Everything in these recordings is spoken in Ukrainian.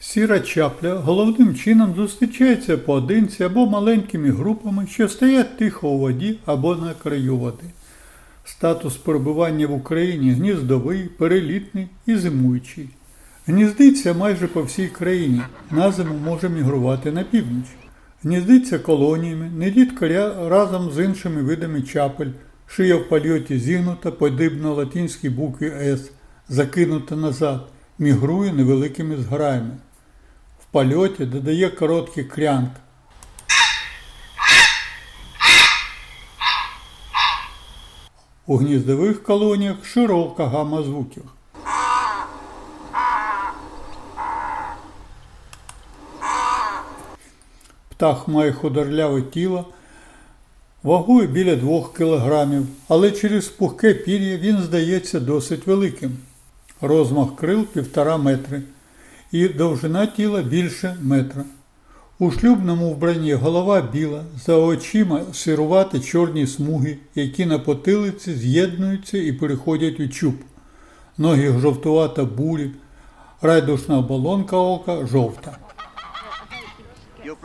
Сіра чапля головним чином зустрічається поодинці або маленькими групами, що стоять тихо у воді або на краю води. Статус перебування в Україні гніздовий, перелітний і зимуючий. Гніздиться майже по всій країні. На зиму може мігрувати на північ. Гніздиться колоніями, нерідко разом з іншими видами чапель, шия в польоті зігнута, подібно латинській букві С, закинута назад, мігрує невеликими зграями. Польоті додає короткий крянк. У гніздових колоніях широка гама звуків. Птах має худорляве тіло, вагою біля 2 кг, але через пухке пір'я він здається досить великим. Розмах крил півтора метри і довжина тіла більше метра. У шлюбному вбранні голова біла, за очима сирувати чорні смуги, які на потилиці з'єднуються і переходять у чуб. Ноги жовтувато бурі, райдушна оболонка ока жовта.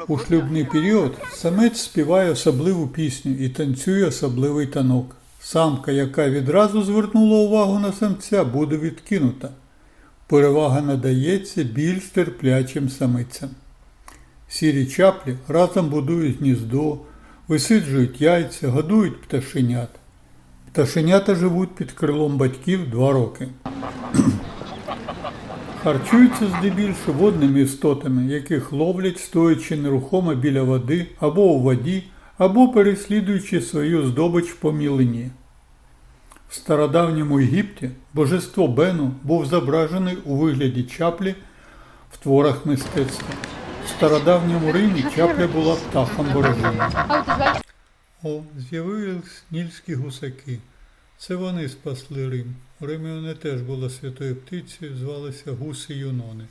У шлюбний період самець співає особливу пісню і танцює особливий танок. Самка, яка відразу звернула увагу на самця, буде відкинута. Перевага надається більш терплячим самицям. Сірі чаплі разом будують гніздо, висиджують яйця, годують пташенят. Пташенята живуть під крилом батьків два роки. Харчуються здебільшого водними істотами, яких ловлять, стоячи нерухомо біля води або у воді, або переслідуючи свою здобич по мілині. В стародавньому Єгипті божество Бену був зображений у вигляді чаплі в творах мистецтва. В стародавньому Римі чапля була птахом ворожим. О, з'явились нільські гусаки. Це вони спасли Рим. У Римі вони теж були святою птицею, звалися гуси юнони.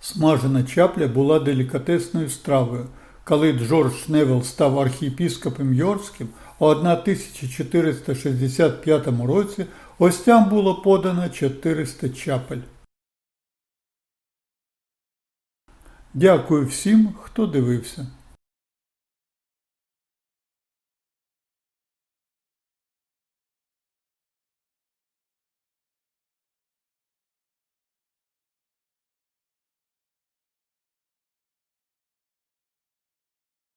Смажена чапля була делікатесною стравою. Коли Джордж Невел став архієпіскопом Йоркським, у 1465 році гостям було подано 400 чапель. Дякую всім, хто дивився.